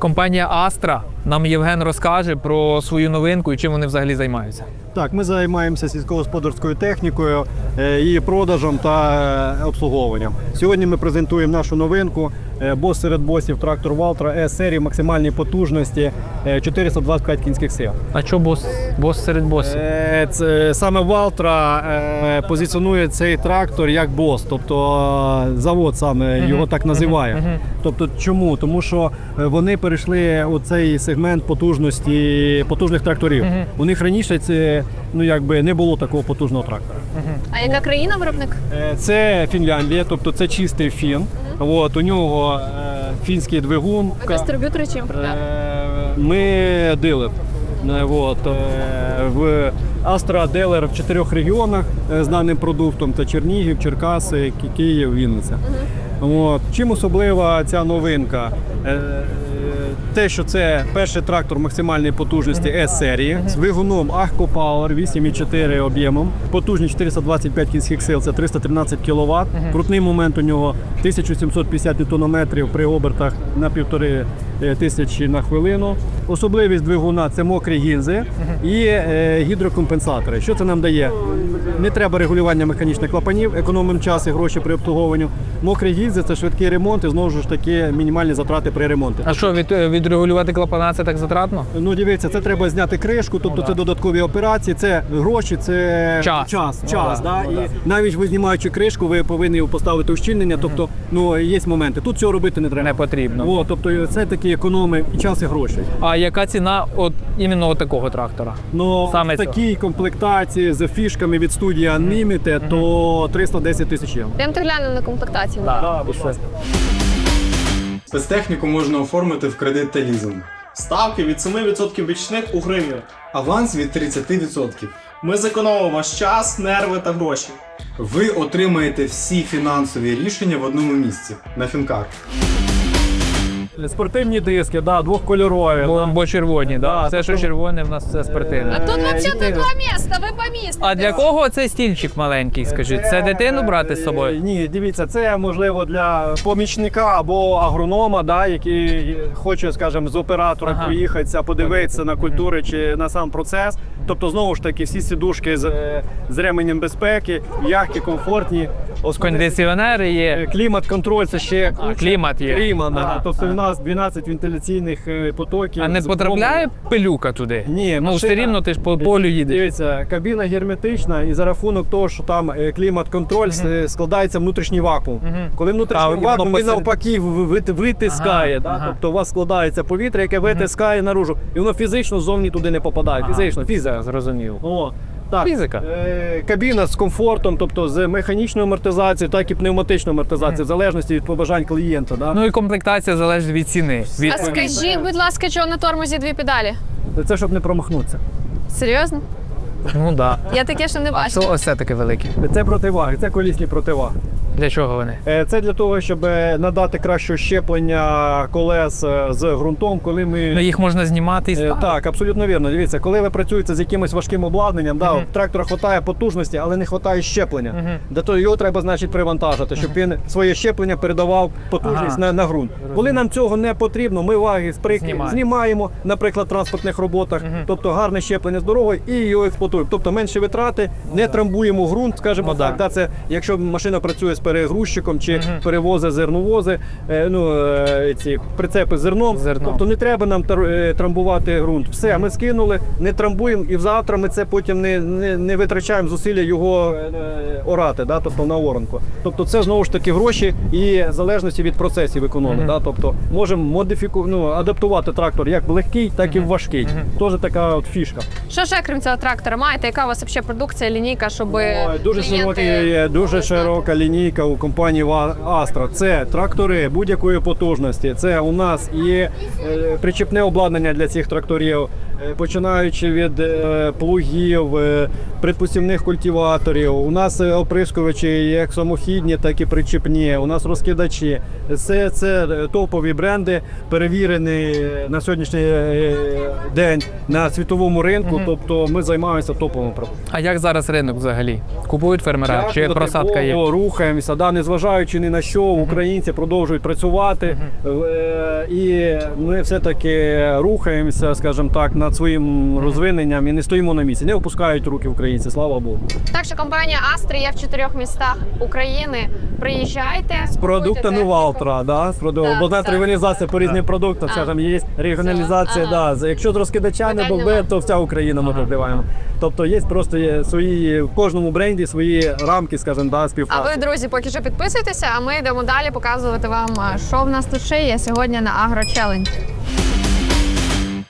Компанія Астра Нам Євген розкаже про свою новинку і чим вони взагалі займаються. Так, ми займаємося сільськогосподарською технікою, е, її продажем та е, обслуговуванням. Сьогодні ми презентуємо нашу новинку. Е, Бос серед босів трактор Валтра С серії максимальної потужності е, 425 кінських сил. А що бос, бос серед босів? Е, Це саме Валтра е, позиціонує цей трактор як бос, тобто е, завод саме його так називає. Тобто, чому? Тому що е, вони перейшли у цей сегмент потужності потужних тракторів. У них раніше це ну якби не було такого потужного трактора. А яка країна виробник? Е, Це Фінляндія, тобто це чистий фін. От у нього е, фінський двигун. Ви дистриб'ютори чим Е. Ми дилер. Е, От, е, в Астра Делер в чотирьох регіонах е, з даним продуктом: це Чернігів, Черкаси, Ки- Київ, Вінниця. От. Чим особлива ця новинка? Е, е, Те, що це перший трактор максимальної потужності S-серії з двигуном Ahco Power 8,4 об'ємом, потужність 425 кінських сил, це 313 кВт. Крутний момент у нього 1750 ньютонометрів при обертах на півтори е, тисячі на хвилину. Особливість двигуна це мокрі гільзи і е, гідрокомпенсатори. Що це нам дає? Не треба регулювання механічних клапанів, економимо час і гроші при обслуговуванні. Мокрі гільзи це швидкий ремонт і знову ж таки мінімальні затрати при ремонті. А що, від, відрегулювати клапана це так затратно? Ну, дивіться, це треба зняти кришку, тобто це додаткові операції, це гроші, це Час. час, Ну, час да, да? ну, і навіть ви знімаючи кришку, ви повинні поставити ущільнення. Тобто, ну є моменти. Тут цього робити не треба. Не потрібно. О, тобто це такі економи і час, і гроші. А яка ціна от іменно от такого трактора? Ну Саме в такій комплектації з фішками від студії Unlimited, то 310 тисяч євро. Йдемте глянемо на комплектацію. Да, будь ласка. Спецтехніку можна оформити в кредит та лізинг. Ставки від 7% річних у гривні. Аванс від 30%. Ми зекономимо ваш час, нерви та гроші. Ви отримаєте всі фінансові рішення в одному місці на Фінкар. Спортивні диски, да, двохкольорові. Бо, бо червоні, да? Да, все, що тобто- червоне, в нас все спортивне. А тут Е, взагалі два міста, ви помістите. А для кого цей стільчик маленький, скажіть? Це дитину брати з Е, собою? Ні, дивіться, це можливо для помічника або агронома, да, який хоче, скажімо, з оператором Ага. проїхатися, подивитися на культури чи на сам процес. Тобто, знову ж таки, всі сідушки з, е, з ременем безпеки, м'які, комфортні. Кондиціонери Е, є. Клімат-контроль це ще А, клімат є. Клімат, да. Ага, Тобто у нас 12 вентиляційних е, потоків. А не потрапляє пилюка туди? Ні, ну все машина- рівно ти ж по полю їдеш. Дивіться, кабіна герметична, і за рахунок того, що там е, клімат-контроль е, складається внутрішній вакуум. Мгм. Коли А, внутрішній воно вакуум, він посеред- навпаки в- вит- витискає. Ага, да? ага. Тобто у вас складається повітря, яке витискає наружу, і воно фізично зовні туди не попадає. Фізично, фізика. зрозумів. О, так. Фізика. Е, кабіна з комфортом, тобто з механічною амортизацією, так і пневматичною амортизацією, в залежності від побажань клієнта. Да? Ну і комплектація залежить від ціни. Від... А скажіть, будь ласка, чого на тормозі дві педалі? Це щоб не промахнутися. Серйозно? Ну да. Я таке ще не А бачила. це ось це таке велике. Це противаги, це колісні противаги. Для чого вони? Е, Це для того, щоб е, надати краще щеплення колес е, з ґрунтом, коли ми. Ну їх можна знімати і ставити. Так, абсолютно вірно. Дивіться, коли ви працюєте з якимось важким обладнанням, да, Мгм. в трактора вистачає потужності, але не вистачає щеплення. Мгм. Для того його треба, значить, привантажити, щоб він своє щеплення передавав потужність Ага. на, на ґрунт. Коли нам цього не потрібно, ми ваги з прик... Знімаємо. наприклад, в транспортних роботах, тобто гарне щеплення з дорогою і його експлуатуємо. Тобто менше витрати, не трамбуємо ґрунт, скажімо Ну, так. Да, це якщо машина працює з перегрузчиком чи перевозить зерновози, е, ну е, ці прицепи з зерном. Зерном. Тобто не треба нам тар- е, трамбувати ґрунт. Все, ми скинули, не трамбуємо, і завтра ми це потім не, не, не витрачаємо зусилля його е, орати, да, тобто на оранку. Тобто це знову ж таки гроші і в залежності від процесів економії. Да, тобто можемо модифіку... ну, адаптувати трактор як в легкий, так і в важкий. Теж така от фішка. Що ще крім цього трактора маєте? Яка у вас взагалі продукція, лінійка, щоб Ой, дуже клієнти широкий, дуже могли знати? широка лінійка у компанії Astra. Це трактори будь-якої потужності. Це у нас є е, причепне обладнання для цих тракторів, е, починаючи від е, плугів, предпосівних культиваторів. У нас оприскувачі як самохідні, так і причепні. У нас розкидачі. Це, це топові бренди, перевірені на сьогоднішній день на світовому ринку. Тобто ми займаємося топовим. А як зараз ринок взагалі? Купують фермера? Чи просадка є? додатково Рухаємося, да, незважаючи ні на що, українці продовжують працювати. Е, І ми все-таки рухаємося, скажімо так, над своїм розвиненням і не стоїмо на місці. Не опускають руки українці, слава Богу. Так що компанія Астри є в чотирьох містах України. Приїжджайте З продуктами Валтра, да? з проду... Так, бо знаєте, регіоналізація по різним продуктам, А. скажімо, є регіоналізація, ага. да. Якщо з розкидача не бомбе, то вся Україна ми покриваємо. Тобто є просто є свої, в кожному бренді свої рамки, скажімо, да, А ви, друзі, поки що підписуйтеся, а ми йдемо далі показувати вам, що в нас тут ще є сьогодні на Агро Челендж.